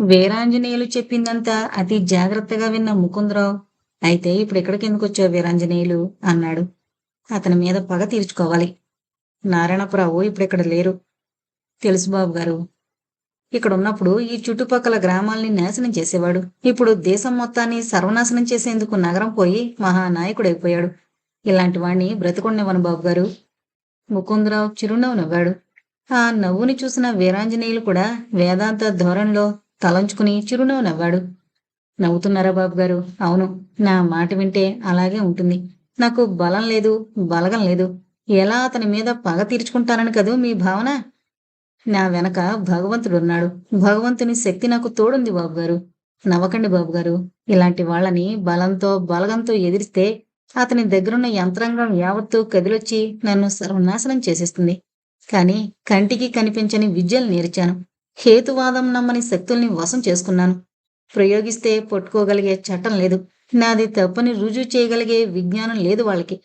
వీరాంజనేయులు చెప్పిందంతా అతి జాగ్రత్తగా విన్న ముకుందరావు. అయితే ఇప్పుడు ఎక్కడికి ఎందుకు వచ్చావు వీరాంజనేయులు? అన్నాడు. అతని మీద పగ తీర్చుకోవాలి. నారాయణపురావు ఇప్పుడు ఇక్కడ లేరు. తెలుసు బాబు గారు. ఇక్కడ ఉన్నప్పుడు ఈ చుట్టుపక్కల గ్రామాల్ని నాశనం చేసేవాడు. ఇప్పుడు దేశం మొత్తాన్ని సర్వనాశనం చేసేందుకు నగరం పోయి మహానాయకుడైపోయాడు. ఇలాంటి వాణ్ణి బ్రతికొండేవను బాబు గారు. ముకుందరావు చిరునవ్వు నవ్వాడు. ఆ నవ్వుని చూసిన వీరాంజనేయులు కూడా వేదాంత ధోరణిలో తలంచుకుని చిరునవ్వు నవ్వాడు. నవ్వుతున్నారా బాబు గారు అవును. నా మాట వింటే అలాగే ఉంటుంది. నాకు బలం లేదు బలగం లేదు. ఎలా అతని మీద పగ తీర్చుకుంటానని కదూ మీ భావన? నా వెనక భగవంతుడున్నాడు భగవంతుని శక్తి నాకు తోడుంది బాబు గారు నవ్వకండి బాబు గారు ఇలాంటి వాళ్ళని బలంతో బలగంతో ఎదిరిస్తే అతని దగ్గరున్న యంత్రాంగం యావత్తూ కదిలొచ్చి నన్ను సర్వనాశనం చేసేస్తుంది. కానీ కంటికి కనిపించని విద్యలు నేర్చాను. హేతువాదం నమ్మని శక్తుల్ని వశం చేసుకున్నాను. ప్రయోగిస్తే పట్టుకోగలిగే చట్టం లేదు. నాది తప్పని రుజువు చేయగలిగే విజ్ఞానం లేదు వాళ్ళకి.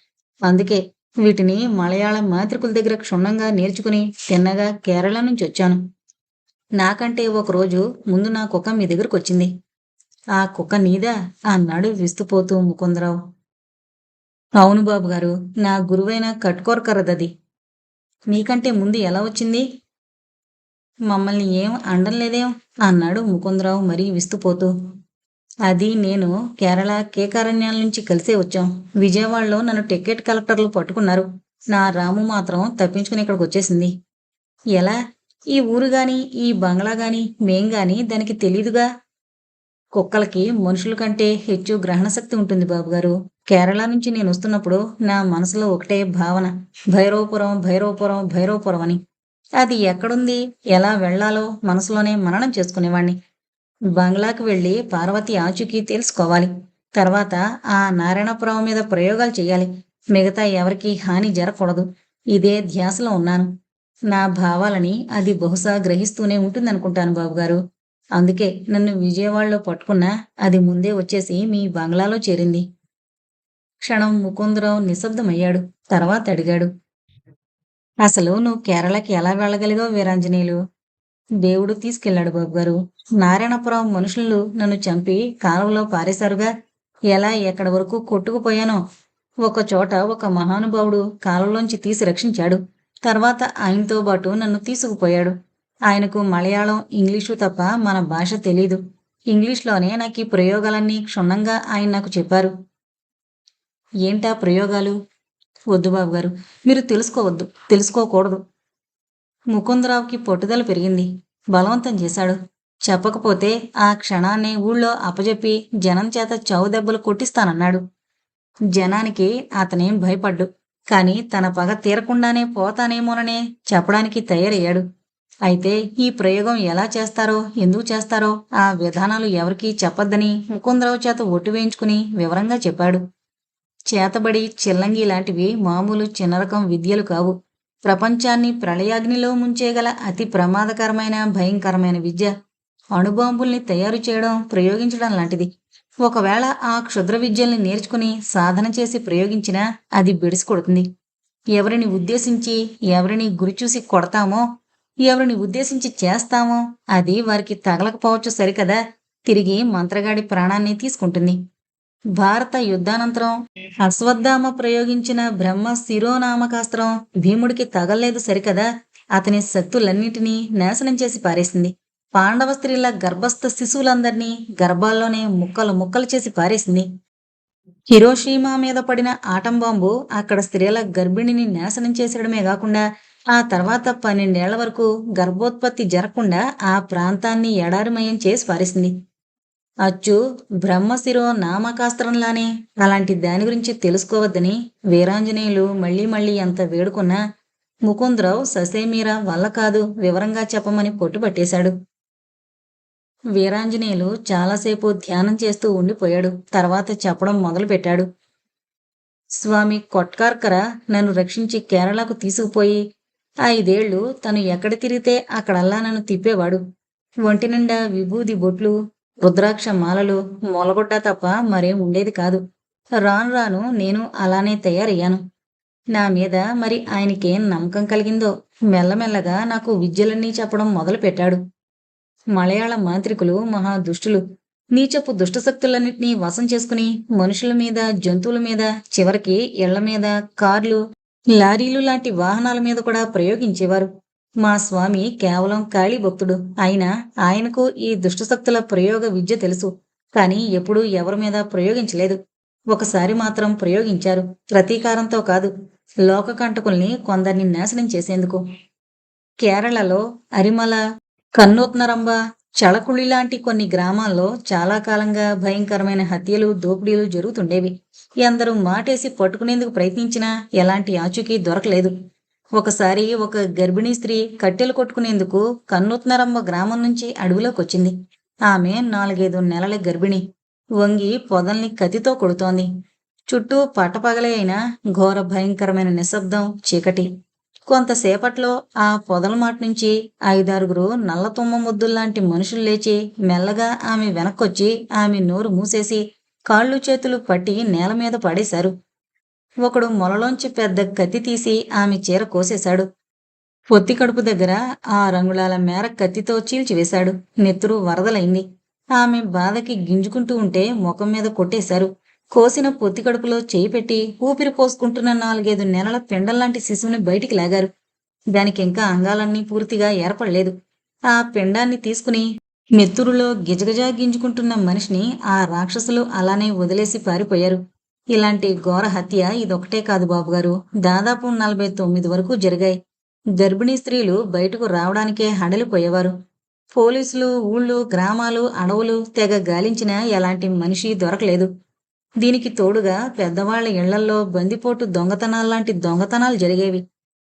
అందుకే వీటిని మలయాళం మాతృకుల దగ్గర క్షుణ్ణంగా నేర్చుకుని తిన్నగా కేరళ నుంచి వచ్చాను. నాకంటే ఒకరోజు ముందు నా కుక్క మీ దగ్గరకు వచ్చింది. ఆ కుక్క నీదా? అన్నాడు విస్తుపోతూ ముకుందరావు. అవును బాబు గారు నా గురువైన కట్టుకోరకరదది నీకంటే ముందు ఎలా వచ్చింది? మమ్మల్ని ఏం అండం లేదేం అన్నాడు ముకుందరావు మరీ విస్తుపోతూ. అది నేను కేరళ కేకారణ్యాల నుంచి కలిసే వచ్చాం. విజయవాడలో నన్ను టికెట్ కలెక్టర్లు పట్టుకున్నారు. నా రాము మాత్రం తప్పించుకుని ఇక్కడికి వచ్చేసింది. ఎలా? ఈ ఊరు గాని ఈ బంగ్లా గాని మేం గాని దానికి తెలీదుగా? కుక్కలకి మనుషుల కంటే హెచ్చు గ్రహణ శక్తి ఉంటుంది బాబుగారు. కేరళ నుంచి నేను వస్తున్నప్పుడు నా మనసులో ఒకటే భావన భైరవపురం భైరవపురం భైరవపురం అని. అది ఎక్కడుంది ఎలా వెళ్ళాలో మనసులోనే మననం చేసుకునేవాణ్ణి. బంగ్లాకు వెళ్ళి పార్వతి ఆచూకీ తెలుసుకోవాలి. తర్వాత ఆ నారాయణపురం మీద ప్రయోగాలు చేయాలి. మిగతా ఎవరికీ హాని జరగకూడదు. ఇదే ధ్యాసలో ఉన్నాను. నా భావాలని అది బహుశా గ్రహిస్తూనే ఉంటుందనుకుంటాను బాబుగారు. అందుకే నన్ను విజయవాడలో పట్టుకున్నా అది ముందే వచ్చేసి మీ బంగ్లాలో చేరింది. క్షణం ముకుందరావు నిశ్శబ్దమయ్యాడు. తర్వాత అడిగాడు అసలు నువ్వు కేరళకి ఎలా వెళ్ళగలిగావు వీరాంజనేయులు? దేవుడు తీసుకెళ్ళాడు బాబుగారు. నారాయణపురం మనుషులు నన్ను చంపి కాలువలో పారేశారుగా. ఎలా ఎక్కడి వరకు కొట్టుకుపోయానో. ఒక చోట ఒక మహానుభావుడు కాలువలోంచి తీసి రక్షించాడు. తర్వాత ఆయనతో పాటు నన్ను తీసుకుపోయాడు. ఆయనకు మలయాళం ఇంగ్లీషు తప్ప మన భాష తెలీదు. ఇంగ్లీష్లోనే నాకు ఈ ప్రయోగాలన్నీ క్షుణ్ణంగా ఆయన నాకు చెప్పారు. ఏంటా ప్రయోగాలు? వద్దు బాబు గారు మీరు తెలుసుకోవద్దు తెలుసుకోకూడదు. ముకుందరావుకి పట్టుదల పెరిగింది. బలవంతం చేశాడు. చెప్పకపోతే ఆ క్షణాన్ని ఊళ్ళో అప్పజెప్పి జనం చేత చావు దెబ్బలు కొట్టిస్తానన్నాడు. జనానికి అతనేం భయపడ్డు. కాని తన పగ తీరకుండానే పోతానేమోననే చెప్పడానికి తయారయ్యాడు. అయితే ఈ ప్రయోగం ఎలా చేస్తారో ఎందుకు చేస్తారో ఆ విధానాలు ఎవరికీ చెప్పొద్దని ముకుందరావు చేత ఒట్టు వేయించుకుని వివరంగా చెప్పాడు. చేతబడి చిల్లంగి లాంటివి మామూలు చిన్నరకం విద్యలు కావు. ప్రపంచాన్ని ప్రళయాగ్నిలో ముంచేగల అతి ప్రమాదకరమైన భయంకరమైన విద్య అణుబాంబుల్ని తయారు చేయడం ప్రయోగించడం లాంటిది. ఒకవేళ ఆ క్షుద్ర విద్యల్ని నేర్చుకుని సాధన చేసి ప్రయోగించినా అది బెడిసి కొడుతుంది ఎవరిని ఉద్దేశించి ఎవరిని గురిచూసి కొడతామో ఎవరిని ఉద్దేశించి చేస్తామో అది వారికి తగలకపోవచ్చు సరికదా. తిరిగి మంత్రగాడి ప్రాణాన్ని తీసుకుంటుంది. భారత యుద్ధానంతరం అశ్వత్థామ ప్రయోగించిన బ్రహ్మ శిరోనామకాస్త్రం భీముడికి తగల్లేదు సరికదా. అతని శక్తులన్నిటినీ నాశనం చేసి పారేసింది. పాండవ స్త్రీల గర్భస్థ శిశువులందరినీ గర్భాల్లోనే ముక్కలు ముక్కలు చేసి పారేసింది. హిరోషీమా మీద పడిన ఆటం బాంబు అక్కడ స్త్రీల గర్భిణిని నాశనం చేసేయడమే కాకుండా ఆ తర్వాత పన్నెండేళ్ళ వరకు గర్భోత్పత్తి జరగకుండా ఆ ప్రాంతాన్ని ఎడారిమయం చేసి పారేసింది. అచ్చు బ్రహ్మశిరో నామకాస్త్రంలానే. అలాంటి దాని గురించి తెలుసుకోవద్దని వీరాంజనేయులు మళ్ళీ మళ్ళీ ఎంత వేడుకున్నా ముకుందరావు ససేమీరా వల్ల కాదు వివరంగా చెప్పమని పొట్టుపట్టేశాడు వీరాంజనేయులు చాలాసేపు ధ్యానం చేస్తూ ఉండిపోయాడు. తర్వాత చెప్పడం మొదలుపెట్టాడు. స్వామి కొట్కార్కర నన్ను రక్షించి కేరళకు తీసుకుపోయి ఐదేళ్ళు తను ఎక్కడ తిరిగితే అక్కడల్లా నన్ను తిప్పేవాడు. ఒంటి నిండా విభూది బొట్లు రుద్రాక్ష మాలలు మొలగొడ్డ తప్ప మరేం ఉండేది కాదు. రాను రాను నేను అలానే తయారయ్యాను. నా మీద మరి ఆయనకేం నమ్మకం కలిగిందో మెల్లమెల్లగా నాకు విద్యలన్నీ చెప్పడం మొదలుపెట్టాడు. మలయాళ మాంత్రికులు మహా దుష్టులు నీచపు దుష్టశక్తులన్నింటినీ వశం చేసుకుని మనుషుల మీద జంతువుల మీద చివరికి ఇళ్ళ మీద కార్లు లారీలు లాంటి వాహనాల మీద కూడా ప్రయోగించేవారు. మా స్వామి కేవలం కాళీ భక్తుడు. అయినా ఆయనకు ఈ దుష్టశక్తుల ప్రయోగ విద్య తెలుసు. కానీ ఎప్పుడూ ఎవరి మీద ప్రయోగించలేదు. ఒకసారి మాత్రం ప్రయోగించారు. ప్రతీకారంతో కాదు. లోకకంటకుల్ని కొందరిని నాశనం చేసేందుకు. కేరళలో అరిమల కన్నోత్నరంబ చళకుళి లాంటి కొన్ని గ్రామాల్లో చాలా కాలంగా భయంకరమైన హత్యలు దోపిడీలు జరుగుతుండేవి. ఎందరూ మాటేసి పట్టుకునేందుకు ప్రయత్నించినా ఎలాంటి ఆచూకీ దొరకలేదు. ఒకసారి ఒక గర్భిణీ స్త్రీ కట్టెలు కొట్టుకునేందుకు కన్నూత్నరమ్మ గ్రామం నుంచి అడవిలోకి వచ్చింది ఆమె నాలుగైదు నెలల గర్భిణి. వంగి పొదల్ని కత్తితో కొడుతోంది. చుట్టూ పట్టపగలే అయినా ఘోర భయంకరమైన నిశ్శబ్దం చీకటి. కొంతసేపట్లో ఆ పొదల మాట నుంచి ఐదారుగురు నల్ల తుమ్మ ముద్దుల్లాంటి మనుషులు లేచి మెల్లగా ఆమె వెనక్కొచ్చి ఆమె నోరు మూసేసి కాళ్ళు చేతులు పట్టి నేల మీద పడేశారు. ఒకడు మొలలోంచి పెద్ద కత్తి తీసి ఆమె చీర కోసేశాడు. పొత్తి కడుపు దగ్గర ఆ రంగుళాల మేర కత్తితో చీల్చివేశాడు నెత్తురు వరదలైంది. ఆమె బాధకి గింజుకుంటూ ఉంటే ముఖం మీద కొట్టేశారు. కోసిన పొత్తి కడుపులో చేయి పెట్టి ఊపిరి పోసుకుంటున్న నాలుగైదు నెలల పిండంలాంటి శిశువుని బయటికి లాగారు. దానికి ఇంకా అంగాలన్నీ పూర్తిగా ఏర్పడలేదు. ఆ పిండాన్ని తీసుకుని నెత్తురులో గిజగజా గింజుకుంటున్న మనిషిని ఆ రాక్షసులు అలానే వదిలేసి పారిపోయారు. ఇలాంటి ఘోర హత్య ఇదొకటే కాదు బాబుగారు. దాదాపు నలభై తొమ్మిది వరకు జరిగాయి. గర్భిణీ స్త్రీలు బయటకు రావడానికే హడలిపోయేవారు పోలీసులు ఊళ్ళు గ్రామాలు అడవులు తెగ గాలించినా ఎలాంటి మనిషి దొరకలేదు. దీనికి తోడుగా పెద్దవాళ్ళ ఇళ్ళల్లో బందిపోటు దొంగతనాల్లాంటి దొంగతనాలు జరిగేవి.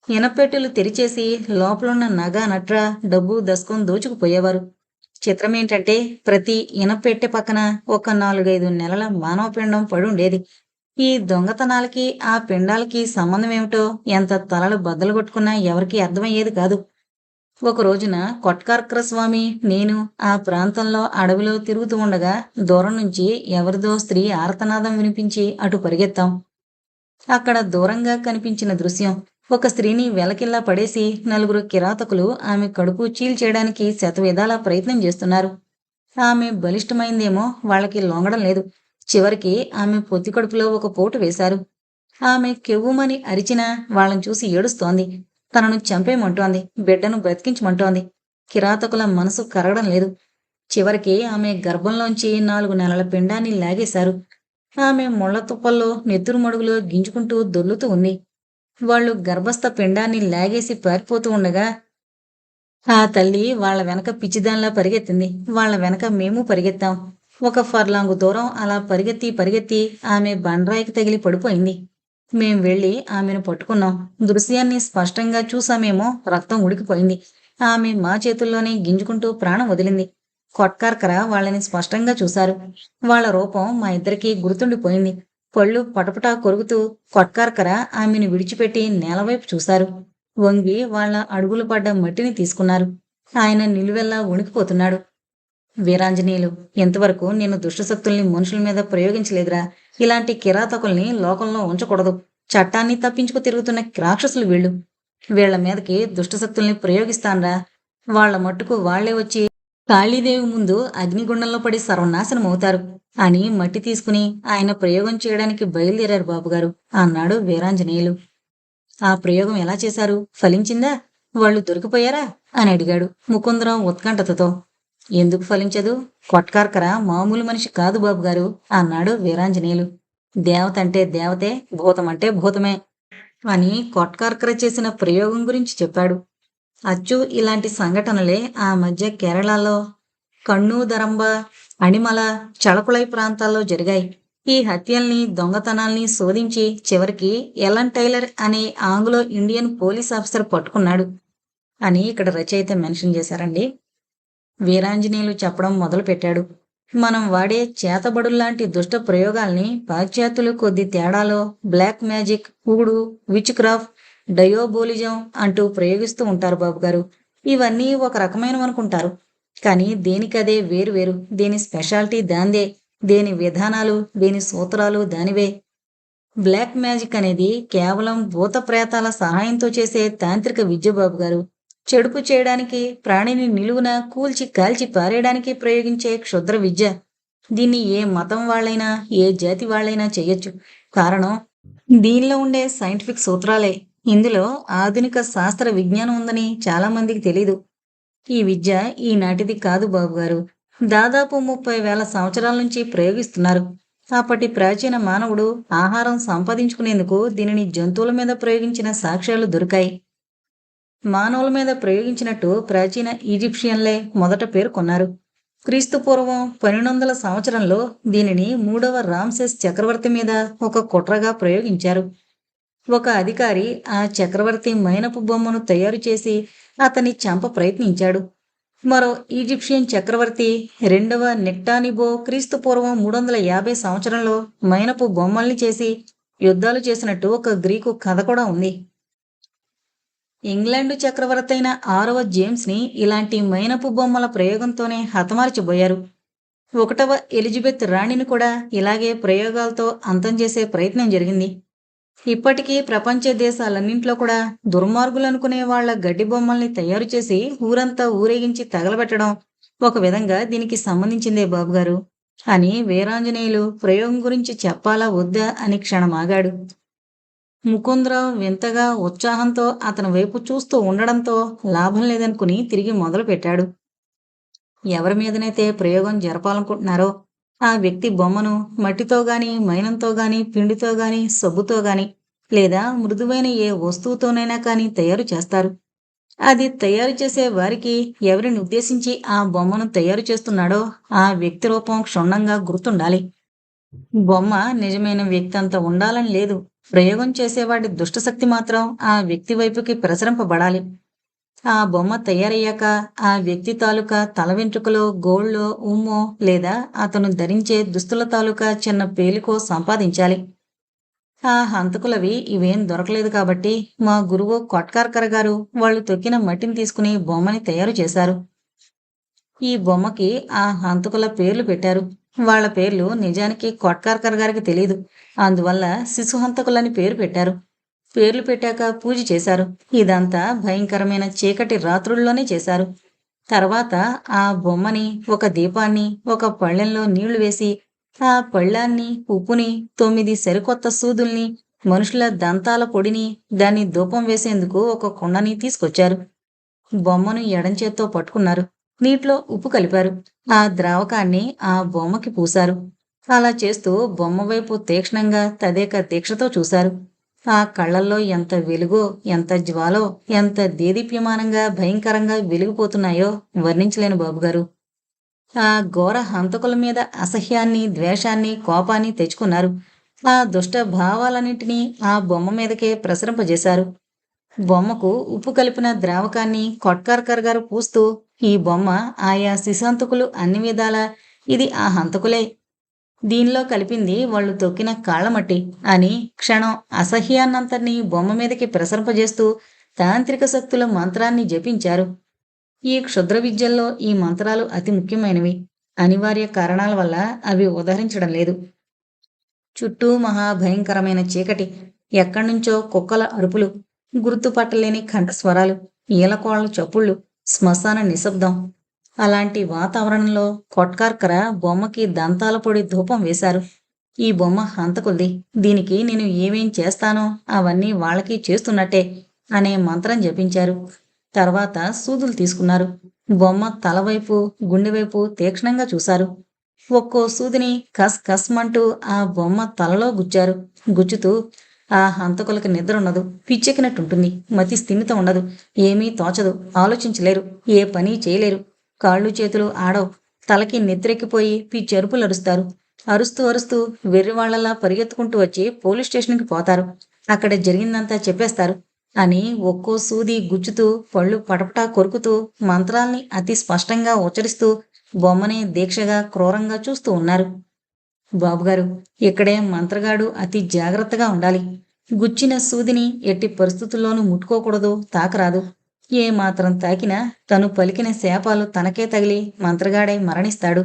ఇనపెట్టెలు తెరిచేసి లోపలున్న నగ నట్ర డబ్బు దశకం దోచుకుపోయేవారు. చిత్రమేంటంటే ప్రతి ఇనపెట్టె పక్కన ఒక నాలుగైదు నెలల మానవ పిండం పడుండేది. ఈ దొంగతనాలకి ఆ పిండాలకి సంబంధం ఏమిటో ఎంత తలలు బద్దలు కొట్టుకున్నా ఎవరికీ అర్థమయ్యేది కాదు. ఒక రోజున కొట్కార్కర స్వామి నేను ఆ ప్రాంతంలో అడవిలో తిరుగుతూ ఉండగా దూరం నుంచి ఎవరిదో స్త్రీ ఆర్తనాదం వినిపించి అటు పరిగెత్తాం. అక్కడ దూరంగా కనిపించిన దృశ్యం. ఒక స్త్రీని వెలకిల్లా పడేసి నలుగురు కిరాతకులు ఆమె కడుపు చీల్చేయడానికి శతవిధాలా ప్రయత్నం చేస్తున్నారు. ఆమె బలిష్టమైందేమో వాళ్ళకి లొంగడం లేదు. చివరికి ఆమె పొత్తి కడుపులో ఒక పోటు వేశారు. ఆమె కెవ్వుమని అరిచినా వాళ్ళని చూసి ఏడుస్తోంది. తనను చంపేయమంటోంది బిడ్డను బ్రతికించమంటోంది. కిరాతకుల మనసు కరగడం లేదు. చివరికి ఆమె గర్భంలోంచి నాలుగు నెలల పిండాన్ని లాగేశారు. ఆమె ముళ్ళ తుప్పల్లో నెత్తురు మడుగులో గింజుకుంటూ దొల్లుతూ ఉంది. వాళ్ళు గర్భస్థ పిండాన్ని లాగేసి పారిపోతూ ఉండగా ఆ తల్లి వాళ్ళ వెనక పిచ్చిదానిలా పరిగెత్తింది. వాళ్ళ వెనక మేము పరిగెత్తాం. ఒక ఫర్లాంగు దూరం అలా పరిగెత్తి పరిగెత్తి ఆమె బండరాయికి తగిలి పడిపోయింది. మేం వెళ్ళి ఆమెను పట్టుకున్నాం. దృశ్యాన్ని స్పష్టంగా చూసామేమో రక్తం ఉడికిపోయింది. ఆమె మా చేతుల్లోనే గింజుకుంటూ ప్రాణం వదిలింది. కొట్కార్కర వాళ్ళని స్పష్టంగా చూశారు. వాళ్ళ రూపం మా ఇద్దరికీ గుర్తుండిపోయింది. పళ్ళు పటపటా కొరుకుతూ కొట్కార్కర ఆమెను విడిచిపెట్టి నేలవైపు చూశారు. వంగి వాళ్ళ అడుగులు పడ్డ మట్టిని తీసుకున్నారు. ఆయన నిలువెల్లా వణికిపోతున్నాడు. వీరాంజనేయులు ఇంతవరకు నేను దుష్టశక్తుల్ని మనుషుల మీద ప్రయోగించలేదురా. ఇలాంటి కిరాతకుల్ని లోకంలో ఉంచకూడదు. చట్టాన్ని తప్పించుకు తిరుగుతున్న రాక్షసులు వీళ్ళు. వీళ్ళ మీదకి దుష్టశక్తుల్ని ప్రయోగిస్తాన్రా. వాళ్ళ మట్టుకు వాళ్ళే వచ్చి కాళీదేవి ముందు అగ్నిగుండంలో పడి సర్వనాశనం అవుతారు అని మట్టి తీసుకుని ఆయన ప్రయోగం చేయడానికి బయలుదేరారు బాబుగారు అన్నాడు వీరాంజనేయులు. ఆ ప్రయోగం ఎలా చేశారు? ఫలించిందా? వాళ్ళు దొరికిపోయారా? అని అడిగాడు ముకుందరం ఉత్కంఠతతో. ఎందుకు ఫలించదు? కొట్కార్కర మామూలు మనిషి కాదు బాబుగారు అన్నాడు వీరాంజనేయులు. దేవత అంటే దేవతే భూతం అంటే భూతమే అని కొట్కార్కర చేసిన ప్రయోగం గురించి చెప్పాడు. అచ్చు ఇలాంటి సంఘటనలే ఆ మధ్య కేరళలో కണ്ണూదరంబ అణిమల చళకుళై ప్రాంతాల్లో జరిగాయి. ఈ హత్యల్ని దొంగతనాల్ని శోధించి చివరికి ఎలన్ టైలర్ అనే ఆంగ్లో ఇండియన్ పోలీస్ ఆఫీసర్ పట్టుకున్నాడు. అని ఇక్కడ రచయిత మెన్షన్ చేశారండి. వీరాంజనేయులు చెప్పడం మొదలుపెట్టాడు. మనం వాడే చేతబడుల్లాంటి దుష్ట ప్రయోగాల్ని పాశ్చాత్యులు కొద్ది తేడాలో black magic voodoo witchcraft diabolism అంటూ ప్రయోగిస్తూ ఉంటారు బాబు గారు ఇవన్నీ ఒక రకమైనవనుకుంటారు. కానీ దేనికదే వేరు వేరు దేని స్పెషాలిటీ దాందే. దేని విధానాలు దేని సూత్రాలు దానివే. బ్లాక్ మ్యాజిక్ అనేది కేవలం భూత ప్రేతాల సహాయంతో చేసే తాంత్రిక విద్య బాబు గారు చెడుపు చేయడానికి ప్రాణిని నిలువున కూల్చి కాల్చి పారేయడానికి ప్రయోగించే క్షుద్ర విద్య. దీన్ని ఏ మతం వాళ్ళైనా ఏ జాతి వాళ్ళైనా చేయొచ్చు. కారణం దీనిలో ఉండే సైంటిఫిక్ సూత్రాలే. ఇందులో ఆధునిక శాస్త్ర విజ్ఞానం ఉందని చాలా మందికి తెలీదు. ఈ విద్య ఈనాటిది కాదు బాబు గారు. దాదాపు ముప్పై వేల సంవత్సరాల నుంచి ప్రయోగిస్తున్నారు. అప్పటి ప్రాచీన మానవుడు ఆహారం సంపాదించుకునేందుకు దీనిని జంతువుల మీద ప్రయోగించిన సాక్ష్యాలు దొరికాయి. మానవుల మీద ప్రయోగించినట్టు ప్రాచీన ఈజిప్షియన్లే మొదట పేర్కొన్నారు క్రీస్తు పూర్వం పన్నెండు వందల సంవత్సరంలో దీనిని మూడవ రామ్సెస్ చక్రవర్తి మీద ఒక కుట్రగా ప్రయోగించారు. ఒక అధికారి ఆ చక్రవర్తి మైనపు బొమ్మను తయారు చేసి అతన్ని చంప ప్రయత్నించాడు. మరో ఈజిప్షియన్ చక్రవర్తి రెండవ నెక్టానిబో క్రీస్తు పూర్వం మూడు వందల యాభై సంవత్సరంలో మైనపు బొమ్మల్ని చేసి యుద్ధాలు చేసినట్టు ఒక గ్రీకు కథ కూడా ఉంది. ఇంగ్లాండు చక్రవర్తి అయిన ఆరవ జేమ్స్ని ఇలాంటి మైనపు బొమ్మల ప్రయోగంతోనే హతమార్చిపోయారు ఒకటవ ఎలిజబెత్ రాణిని కూడా ఇలాగే ప్రయోగాలతో అంతం చేసే ప్రయత్నం జరిగింది. ఇప్పటికీ ప్రపంచ దేశాలన్నింట్లో కూడా దుర్మార్గులనుకునే వాళ్ళ గడ్డి బొమ్మల్ని తయారు చేసి ఊరంతా ఊరేగించి తగలబెట్టడం ఒక విధంగా దీనికి సంబంధించిందే బాబుగారు. అని వీరాంజనేయులు ప్రయోగం గురించి చెప్పాలా వద్దా అని క్షణమాగాడు. ముకుందరావు వింతగా ఉత్సాహంతో అతని వైపు చూస్తూ ఉండడంతో లాభం లేదనుకుని తిరిగి మొదలుపెట్టాడు. ఎవరి మీదనైతే ప్రయోగం జరపాలనుకుంటున్నారో ఆ వ్యక్తి బొమ్మను మట్టితో గాని మైనంతో గాని పిండితో గాని సబ్బుతో గాని లేదా మృదువైన ఏ వస్తువుతోనైనా కానీ తయారు చేస్తారు. అది తయారు చేసే వారికి ఎవరిని ఉద్దేశించి ఆ బొమ్మను తయారు చేస్తున్నాడో ఆ వ్యక్తి రూపం క్షుణ్ణంగా గుర్తుండాలి. బొమ్మ నిజమైన వ్యక్తి అంత ఉండాలని లేదు. ప్రయోగం చేసేవాడి దుష్టశక్తి మాత్రం ఆ వ్యక్తి వైపుకి ప్రసరింపబడాలి. ఆ బొమ్మ తయారయ్యాక ఆ వ్యక్తి తాలూకా తల వెంట్రుకలో గోళ్ళో ఉమ్మో లేదా అతను ధరించే దుస్తుల తాలూకా చిన్న పేలికో సంపాదించాలి. ఆ హంతకులవి ఇవేం దొరకలేదు కాబట్టి మా గురువు కొట్కార్కర్ గారు వాళ్ళు తొక్కిన మట్టిని తీసుకుని బొమ్మని తయారు చేశారు. ఈ బొమ్మకి ఆ హంతకుల పేర్లు పెట్టారు. వాళ్ళ పేర్లు నిజానికి కొట్కార్కర్ గారికి తెలియదు అందువల్ల శిశుహంతకులని పేరు పెట్టారు. పేర్లు పెట్టాక పూజ చేశారు. ఇదంతా భయంకరమైన చీకటి రాత్రుల్లోనే చేశారు. తర్వాత ఆ బొమ్మని ఒక దీపాన్ని ఒక పళ్ళెంలో నీళ్ళు వేసి ఆ పళ్ళాన్ని ఉప్పుని తొమ్మిది సరికొత్త సూదుల్ని మనుషుల దంతాల పొడిని దాన్ని ధూపం వేసేందుకు ఒక కుండని తీసుకొచ్చారు. బొమ్మను ఎడంచేత్తో పట్టుకున్నారు. నీటిలో ఉప్పు కలిపారు. ఆ ద్రావకాన్ని ఆ బొమ్మకి పూశారు. అలా చేస్తూ బొమ్మ వైపు తీక్షణంగా తదేక దీక్షతో చూశారు. ఆ కళ్ళల్లో ఎంత వెలుగో ఎంత జ్వాలో ఎంత దేదీప్యమానంగా భయంకరంగా వెలిగిపోతున్నాయో వర్ణించలేను బాబుగారు. ఆ ఘోర హంతకుల మీద అసహ్యాన్ని ద్వేషాన్ని కోపాన్ని తెచ్చుకున్నారు. ఆ దుష్ట భావాలన్నింటినీ ఆ బొమ్మ మీదకే ప్రసరింపజేశారు. బొమ్మకు ఉప్పు కలిపిన ద్రావకాన్ని కొట్కార్కర్ గారు పూస్తూ ఈ బొమ్మ ఆయా శిశాంతకులు అన్ని విధాల ఇది ఆ హంతకులే. దీనిలో కలిపింది వాళ్ళు తొక్కిన కాళ్ళమట్టి అని క్షణం అసహ్యాన్నంతర్నీ బొమ్మ మీదకి ప్రసరింపజేస్తూ తాంత్రిక శక్తుల మంత్రాన్ని జపించారు. ఈ క్షుద్ర విద్యల్లో ఈ మంత్రాలు అతి ముఖ్యమైనవి. అనివార్య కారణాల వల్ల అవి ఉదహరించడం లేదు. చుట్టూ మహాభయంకరమైన చీకటి ఎక్కడ్నుంచో కుక్కల అరుపులు గుర్తుపట్టలేని కంఠస్వరాలు ఈలకోళ్ళ చప్పుళ్ళు శ్మశాన నిశ్శబ్దం. అలాంటి వాతావరణంలో కొట్కార్కర బొమ్మకి దంతాల పొడి ధూపం వేశారు. ఈ బొమ్మ హంతకుంది. దీనికి నేను ఏమేం చేస్తానో అవన్నీ వాళ్ళకి చేస్తున్నట్టే అనే మంత్రం జపించారు. తర్వాత సూదులు తీసుకున్నారు. బొమ్మ తలవైపు గుండెవైపు తీక్షణంగా చూశారు. ఒక్కో సూదిని కస్ కస్మంటూ ఆ బొమ్మ తలలో గుచ్చారు. గుచ్చుతూ ఆ హంతకులకు నిద్ర ఉండదు. పిచ్చెక్కినట్టుంటుంది మతి స్థిమితం ఉండదు. ఏమీ తోచదు. ఆలోచించలేరు. ఏ పని చేయలేరు. కాళ్ళు చేతులు ఆడవు. తలకి నెత్తిరెక్కిపోయి పిచ్చెరుపులు అరుస్తారు. అరుస్తూ అరుస్తూ వెర్రివాళ్ళలా పరిగెత్తుకుంటూ వచ్చి పోలీస్ స్టేషన్కి పోతారు. అక్కడ జరిగిందంతా చెప్పేస్తారు. అని ఒక్కో సూది గుచ్చుతూ పళ్ళు పటపటా కొరుకుతూ మంత్రాల్ని అతి స్పష్టంగా ఉచ్చరిస్తూ బొమ్మని దీక్షగా క్రూరంగా చూస్తూ ఉన్నారు. బాబుగారు ఇక్కడే మంత్రగాడు అతి జాగ్రత్తగా ఉండాలి. గుచ్చిన సూదిని ఎట్టి పరిస్థితుల్లోనూ ముట్టుకోకూడదు తాకరాదు. ఏ మాత్రం తాకినా తను పలికిన శాపాలు తనకే తగిలి మంత్రగాడై మరణిస్తాడు.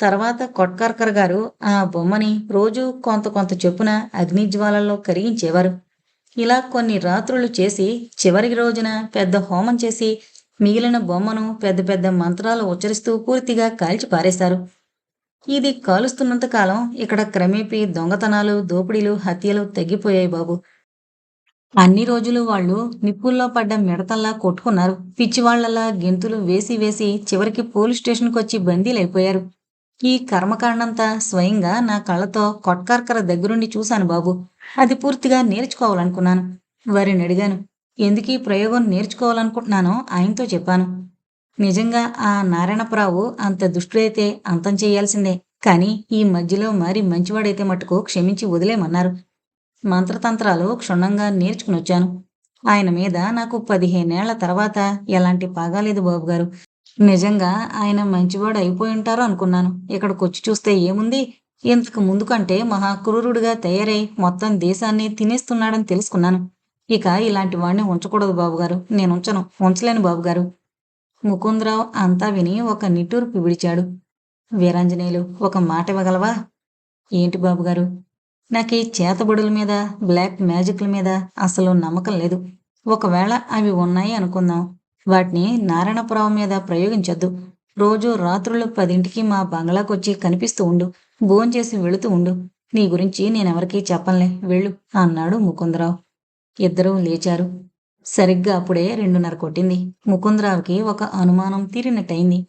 తర్వాత కొట్కార్కర్ గారు ఆ బొమ్మని రోజూ కొంత కొంత చొప్పున అగ్నిజ్వాలల్లో కరిగించేవారు. ఇలా కొన్ని రాత్రులు చేసి చివరి రోజున పెద్ద హోమం చేసి మిగిలిన బొమ్మను పెద్ద పెద్ద మంత్రాలు ఉచ్చరిస్తూ పూర్తిగా కాల్చి పారేశారు ఇది కాలుస్తున్నంత కాలం ఇక్కడ క్రమేపీ దొంగతనాలు దోపిడీలు హత్యలు తగ్గిపోయాయి బాబు. అన్ని రోజులు వాళ్ళు నిప్పుల్లో పడ్డ మిడతల్లా కొట్టుకున్నారు. పిచ్చివాళ్ళలా గెంతులు వేసి వేసి చివరికి పోలీస్ స్టేషన్కి వచ్చి బందీలైపోయారు ఈ కర్మకాండంతా స్వయంగా నా కళ్ళతో కొట్కార్కర దగ్గరుండి చూశాను బాబు. అది పూర్తిగా నేర్చుకోవాలనుకున్నాను. వారిని అడిగాను ఎందుకు ప్రయోగం నేర్చుకోవాలనుకుంటున్నానో? ఆయనతో చెప్పాను నిజంగా ఆ నారాయణపురావు అంత దుష్టుడైతే అంతం చేయాల్సిందే. కానీ ఈ మధ్యలో మరి మంచివాడైతే మటుకు క్షమించి వదిలేమన్నారు. మంత్రతంత్రాలు క్షుణ్ణంగా నేర్చుకుని వచ్చాను ఆయన మీద నాకు పదిహేనేళ్ళ తర్వాత ఎలాంటి పాగాలేదు బాబు గారు నిజంగా ఆయన మంచివాడు అయిపోయి ఉంటారు అనుకున్నాను. ఇక్కడికి వచ్చి చూస్తే ఏముంది? ఇంతకు ముందు కంటే మహాక్రూరుడుగా తయారై మొత్తం దేశాన్ని తినేస్తున్నాడని తెలుసుకున్నాను. ఇక ఇలాంటి వాడిని ఉంచకూడదు బాబుగారు. నేను ఉంచను ఉంచలేను బాబుగారు. ముకుందరావు అంతా విని ఒక నిట్టూర్పు విడిచాడు. వీరాంజనేయులు ఒక మాట ఇవ్వగలవా? ఏంటి బాబుగారు? నాకు ఈ చేతబడుల మీద బ్లాక్ మ్యాజిక్ల మీద అసలు నమ్మకం లేదు. ఒకవేళ అవి ఉన్నాయి అనుకుందాం. వాటిని నారాయణపురం మీద ప్రయోగించొద్దు. రోజు రాత్రులు పదింటికి మా బంగ్లాకొచ్చి కనిపిస్తూ ఉండు. భోంచేసి వెళుతూ ఉండు. నీ గురించి నేనెవరికీ చెప్పనులే. వెళ్ళు అన్నాడు ముకుందరావు. ఇద్దరూ లేచారు. సరిగ్గా అప్పుడే రెండున్నర కొట్టింది. ముకుందరావుకి ఒక అనుమానం తీరినట్టయింది.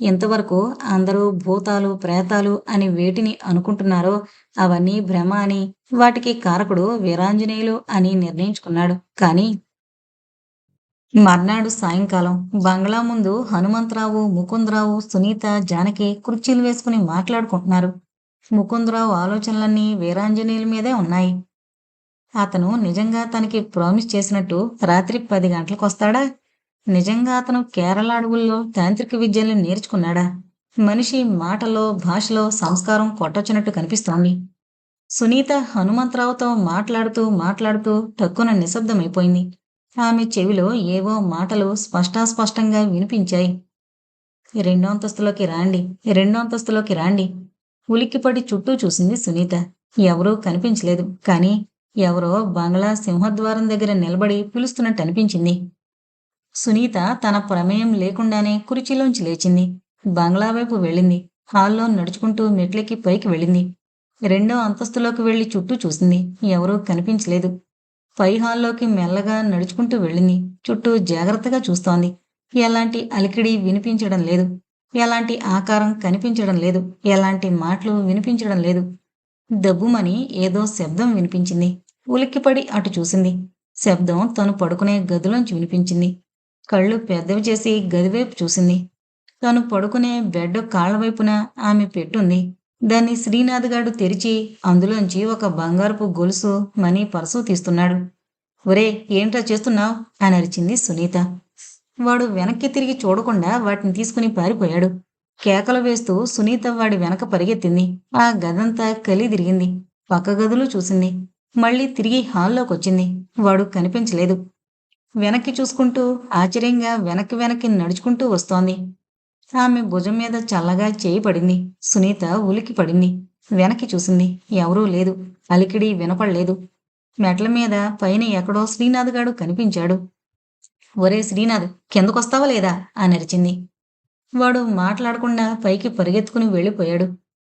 ఇంతవరకు అందరూ భూతాలు ప్రేతాలు అని వేటిని అనుకుంటున్నారో అవన్నీ భ్రమ అని వాటికి కారకుడు వీరాంజనేయులు అని నిర్ణయించుకున్నాడు. కానీ మర్నాడు సాయంకాలం బంగ్లా ముందు హనుమంతరావు ముకుందరావు సునీత జానకి కుర్చీలు వేసుకుని మాట్లాడుకుంటున్నారు. ముకుందరావు ఆలోచనలన్నీ వీరాంజనేయుల మీదే ఉన్నాయి. అతను నిజంగా తనకి ప్రామిస్ చేసినట్టు రాత్రి పది గంటలకు వస్తాడా? నిజంగా అతను కేరళ అడవుల్లో తాంత్రిక విద్యల్ని నేర్చుకున్నాడా? మనిషి మాటలో భాషలో సంస్కారం కొట్టొచ్చినట్టు కనిపిస్తోంది. సునీత హనుమంతరావుతో మాట్లాడుతూ మాట్లాడుతూ టక్కున నిశ్శబ్దమైపోయింది. ఆమె చెవిలో ఏవో మాటలు స్పష్టాస్పష్టంగా వినిపించాయి. రెండో అంతస్తులోకి రాండి రెండో అంతస్తులోకి రాండి. ఉలిక్కిపడి చుట్టూ చూసింది సునీత. ఎవరూ కనిపించలేదు. కానీ ఎవరో బంగ్లా సింహద్వారం దగ్గర నిలబడి పిలుస్తున్నట్టు అనిపించింది. సునీత తన ప్రమేయం లేకుండానే కుర్చీలోంచి లేచింది. బంగ్లా వైపు వెళ్ళింది. హాల్లో నడుచుకుంటూ మెట్లెక్కి పైకి వెళ్ళింది. రెండో అంతస్తులోకి వెళ్ళి చుట్టూ చూసింది. ఎవరూ కనిపించలేదు. పై హాల్లోకి మెల్లగా నడుచుకుంటూ వెళ్ళింది. చుట్టూ జాగ్రత్తగా చూస్తోంది. ఎలాంటి అలికిడి వినిపించడం లేదు. ఎలాంటి ఆకారం కనిపించడం లేదు. ఎలాంటి మాటలు వినిపించడం లేదు. దబ్బుమని ఏదో శబ్దం వినిపించింది. ఉలిక్కిపడి అటు చూసింది. శబ్దం తను పడుకునే గదిలోంచి వినిపించింది. కళ్ళు పెద్దవి చేసి గదివైపు చూసింది. తను పడుకునే బెడ్ కాళ్ళవైపున ఆమె పెట్టుంది. దాన్ని శ్రీనాథ్గాడు తెరిచి అందులోంచి ఒక బంగారపు గొలుసు మనీ పర్సు తీస్తున్నాడు. ఒరే ఏంట్రా చేస్తున్నావు? అని అరిచింది సునీత. వాడు వెనక్కి తిరిగి చూడకుండా వాటిని తీసుకుని పారిపోయాడు. కేకలు వేస్తూ సునీత వాడి వెనక పరిగెత్తింది. ఆ గదంతా కలి తిరిగింది. పక్క గదులు చూసింది. మళ్ళీ తిరిగి హాల్లోకి వచ్చింది వాడు కనిపించలేదు. వెనక్కి చూసుకుంటూ ఆశ్చర్యంగా వెనక్కి వెనక్కి నడుచుకుంటూ వస్తోంది. ఆమె భుజం మీద చల్లగా చేయి పడింది. సునీత ఉలికి పడింది. వెనక్కి చూసింది. ఎవరూ లేదు. అలికిడి వినపడలేదు. మెట్ల మీద పైన ఎక్కడో శ్రీనాథ్ గాడు కనిపించాడు. ఒరే శ్రీనాథ్ కిందకొస్తావా లేదా? అని అరిచింది. వాడు మాట్లాడకుండా పైకి పరిగెత్తుకుని వెళ్ళిపోయాడు.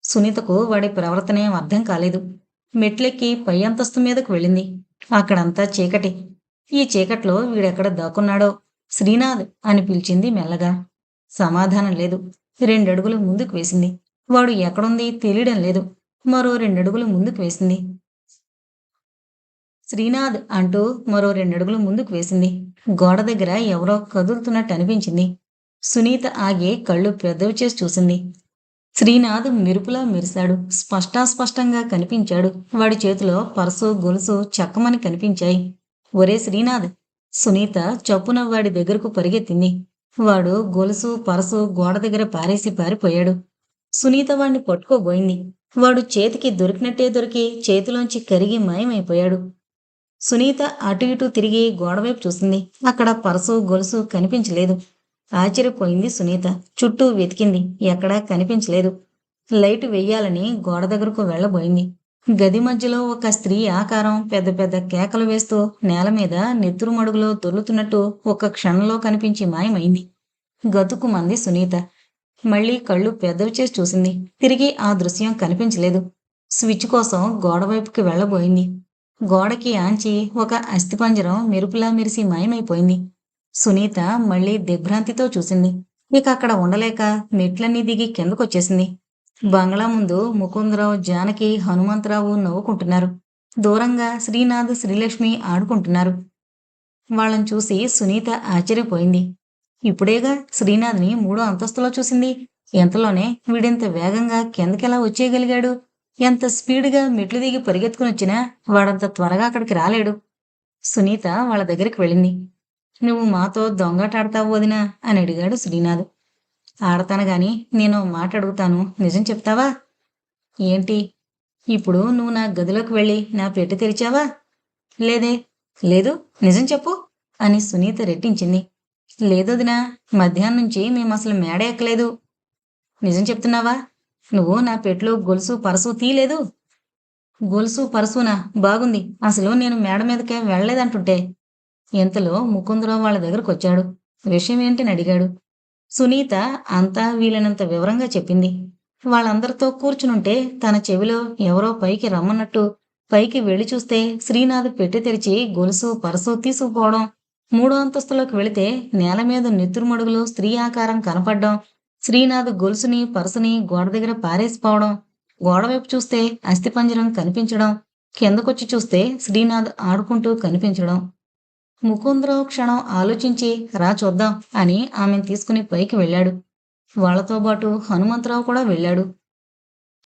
సునీతకు వాడి ప్రవర్తనేం అర్థం కాలేదు. మెట్లెక్కి పై అంతస్తు మీదకు వెళ్ళింది. అక్కడంతా చీకటి. ఈ చీకట్లో వీడెక్కడ దాక్కున్నాడో శ్రీనాథ్ అని పిలిచింది మెల్లగా. సమాధానం లేదు. రెండడుగులు ముందుకు వేసింది. వాడు ఎక్కడుంది తెలియడం లేదు. మరో రెండడుగులు ముందుకు వేసింది. శ్రీనాథ్ అంటూ మరో రెండడుగులు ముందుకు వేసింది. గోడ దగ్గర ఎవరో కదులుతున్నట్టు అనిపించింది. సునీత ఆగి కళ్ళు పెద్దవి చేసి చూసింది. శ్రీనాథ్ మెరుపులా మెరిశాడు. స్పష్టాస్పష్టంగా కనిపించాడు. వాడి చేతిలో పర్సు గొలుసు చక్కమని కనిపించాయి. ఒరే శ్రీనాథ్! సునీత చప్పున వాడి దగ్గరకు పరిగెత్తింది. వాడు గొలుసు పరసు గోడ దగ్గర పారేసి పారిపోయాడు. సునీత వాణ్ణి పట్టుకోబోయింది. వాడు చేతికి దొరికినట్టే దొరికి చేతిలోంచి కరిగి మాయమైపోయాడు. సునీత అటు ఇటు తిరిగి గోడవైపు చూసింది. అక్కడ పరసు గొలుసు కనిపించలేదు. ఆశ్చర్యపోయింది సునీత. చుట్టూ వెతికింది. ఎక్కడా కనిపించలేదు. లైట్ వెయ్యాలని గోడ దగ్గరకు వెళ్ళబోయింది. గది మధ్యలో ఒక స్త్రీ ఆకారం పెద్ద పెద్ద కేకలు వేస్తూ నేల మీద నెత్తురు మడుగులో దొర్లుతున్నట్టు ఒక క్షణంలో కనిపించి మాయమైంది. గతుకు మంది సునీత. మళ్ళీ కళ్ళు పెద్దవి చేసి చూసింది. తిరిగి ఆ దృశ్యం కనిపించలేదు. స్విచ్ కోసం గోడవైపుకి వెళ్ళబోయింది. గోడకి ఆంచి ఒక అస్థిపంజరం మెరుపులా మెరిసి మాయమైపోయింది. సునీత మళ్ళీ దిగ్భ్రాంతితో చూసింది. ఇక అక్కడ ఉండలేక మెట్లన్నీ దిగి కిందకొచ్చేసింది. బంగ్లా ముందు ముకుందరావు జానకి హనుమంతరావు నవ్వుకుంటున్నారు. దూరంగా శ్రీనాథ్ శ్రీలక్ష్మి ఆడుకుంటున్నారు. వాళ్ళని చూసి సునీత ఆశ్చర్యపోయింది. ఇప్పుడేగా శ్రీనాథ్ని మూడో అంతస్తులో చూసింది. ఎంతలోనే వీడింత వేగంగా కిందకెలా వచ్చేయగలిగాడు? ఎంత స్పీడ్గా మెట్లు దిగి పరిగెత్తుకుని వచ్చినా వాడంత త్వరగా అక్కడికి రాలేడు. సునీత వాళ్ళ దగ్గరికి వెళ్ళింది. నువ్వు మాతో దొంగటాడతావు వదినా అని అడిగాడు శ్రీనాథ్. ఆడతాను గాని నేను మాట అడుగుతాను. నిజం చెప్తావా? ఏంటి? ఇప్పుడు నువ్వు నా గదిలోకి వెళ్ళి నా పెట్టి తెరిచావా? లేదే. లేదు? నిజం చెప్పు అని సునీత రెట్టించింది. లేదొదినా మధ్యాహ్నం నుంచి మేము అసలు మేడ ఎక్కలేదు. నిజం చెప్తున్నావా? నువ్వు నా పెట్లో గొలుసు పరసు తీయలేదు? గొలుసు పరసునా? బాగుంది. అసలు నేను మేడ మీదకే వెళ్ళలేదంటుంటే. ఇంతలో ముకుందరావు వాళ్ళ దగ్గరకు వచ్చాడు. విషయం ఏంటని అడిగాడు. సునీత అంతా వీలైనంత వివరంగా చెప్పింది. వాళ్ళందరితో కూర్చునుంటే తన చెవిలో ఎవరో పైకి రమ్మన్నట్టు పైకి వెళ్ళి చూస్తే శ్రీనాథ్ పెట్టి తెరిచి గొలుసు పరసు తీసుకుపోవడం మూడో అంతస్తులోకి వెళితే నేల మీద నెత్తురుమడుగులో స్త్రీ ఆకారం కనపడ్డం శ్రీనాథ్ గొలుసుని పరసుని గోడ దగ్గర పారేసిపోవడం గోడవైపు చూస్తే అస్థిపంజరం కనిపించడం కిందకొచ్చి చూస్తే శ్రీనాథ్ ఆడుకుంటూ కనిపించడం. ముకుందరావు క్షణం ఆలోచించి రా చూద్దాం అని ఆమెను తీసుకుని పైకి వెళ్ళాడు. వాళ్ళతో పాటు హనుమంతరావు కూడా వెళ్ళాడు.